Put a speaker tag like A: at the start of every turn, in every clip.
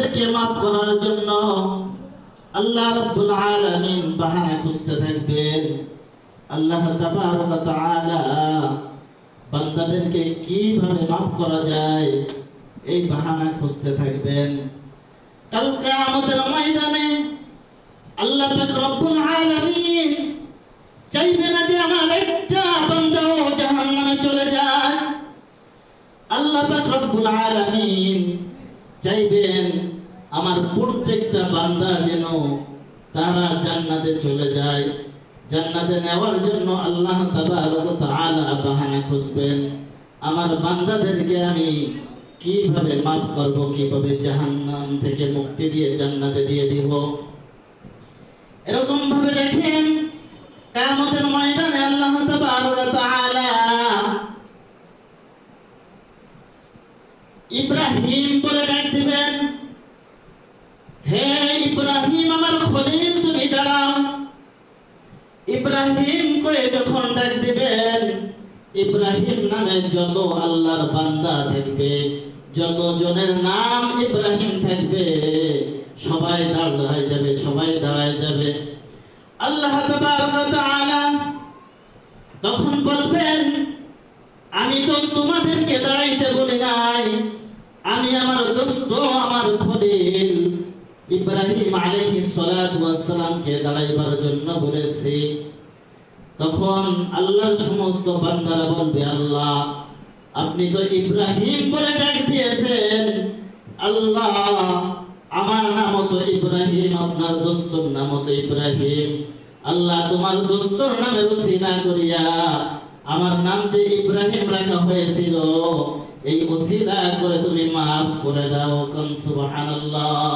A: বান্দাদেরকে মাফ করার জন্য আল্লাহ রাব্বুল আলামিন বাহানা খুঁজতে থাকবেন। আল্লাহ তাবারক তাআলা বান্দাদেরকে কীভাবে মাফ করা যায় এই বাহানা খুঁজতে থাকবেন। কালকে আমাদের ময়দানে আল্লাহ পাক রব্বুল আলামিন চাইবে না যে আমার একটা বান্দাও জাহান্নামে চলে যায়। আল্লাহ পাক রব্বুল আলামিন চাইবেন আমার প্রত্যেকটা বান্দা যেন তারা জান্নাতে চলে যায়। জান্নাতে নেওয়ার জন্য আল্লাহ তাআলা বাহানা খুঁজবেন। আমার বান্দাদেরকে আমি কীভাবে মাফ করব, কীভাবে জাহান্নাম থেকে মুক্তি দিয়ে জান্নাতে দিয়ে দিব? এরকম ভাবে দেখেন, কিয়ামতের ময়দানে আল্লাহ ইব্রাহিম বলে ডাক দিবেন। হে ইব্রাহিম আমার খলিল, তুমি দাঁড়াও। ইব্রাহিম কয়ে যখন ডাক দিবেন, ইব্রাহিম নামে যত আল্লাহর বান্দা থাকবে, যত জনের নাম ইব্রাহিম থাকবে, সবাই দাঁড়ায় যাবে, সবাই দাঁড়ায় যাবে। আল্লাহ তাআলা তখন বলবেন, আমি তো তোমাদেরকে দাঁড়াইতে বলি নাই। আমি আমার দোস্ত, আমার খলিল। ইব্রাহিম আলাইহিস সালাতু ওয়াস সালামকে দাঁড়াইবার জন্য বলেছি, তখন আল্লাহর সমস্ত বান্দারা বলবে, আল্লাহ, আপনি তো ইব্রাহিম বলে ডাক দিয়েছেন। আল্লাহ, আমার নাম তো ইব্রাহিম, আপনার দোস্তর নাম তো ইব্রাহিম। আল্লাহ, তোমার দোস্তর নামে ওসিলা করিয়া আমার নাম যে ইব্রাহিম রাখা হয়েছিল এই ওসিলা করে তুমি মাফ করে দাও কোন সুবহানাল্লাহ।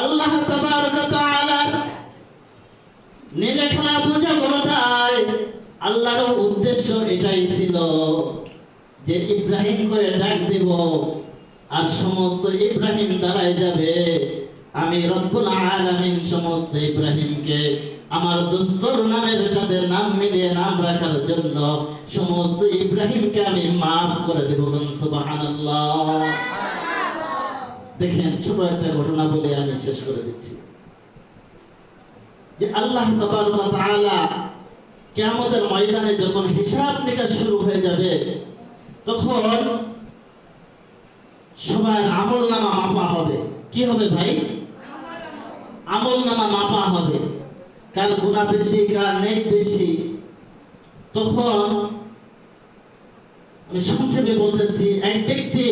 A: আল্লাহ তাবারক তাআলা নিলেখনা বুঝে বলা আল্লাহর উদ্দেশ্য এটাই ছিল যে ইব্রাহিম করে ডাক দিব আর সমস্ত ইব্রাহিম দাঁড়ায় যাবে। আমি রব্বুল আলামিন সমস্ত ইব্রাহিমকে আমার দোস্তর নামের সাথে নাম মিলিয়ে নাম রাখার জন্য সমস্ত ইব্রাহিমকে আমি মাফ করে দেব, সুবহানাল্লাহ। দেখেন, ছোট একটা ঘটনা বলে আমি শেষ করে দিচ্ছি। যে আল্লাহ তাআলা কিয়ামতের ময়দানে যখন হিসাব নিকাশ শুরু হয়ে যাবে, তখন সবার আমল নামা মাপা হবে। কি হবে ভাই? নামা মাপা হবে। কার গুণা বেশি কার নেক বেশি। তখন আমি সংক্ষেপে বলতেছি, এক ব্যক্তি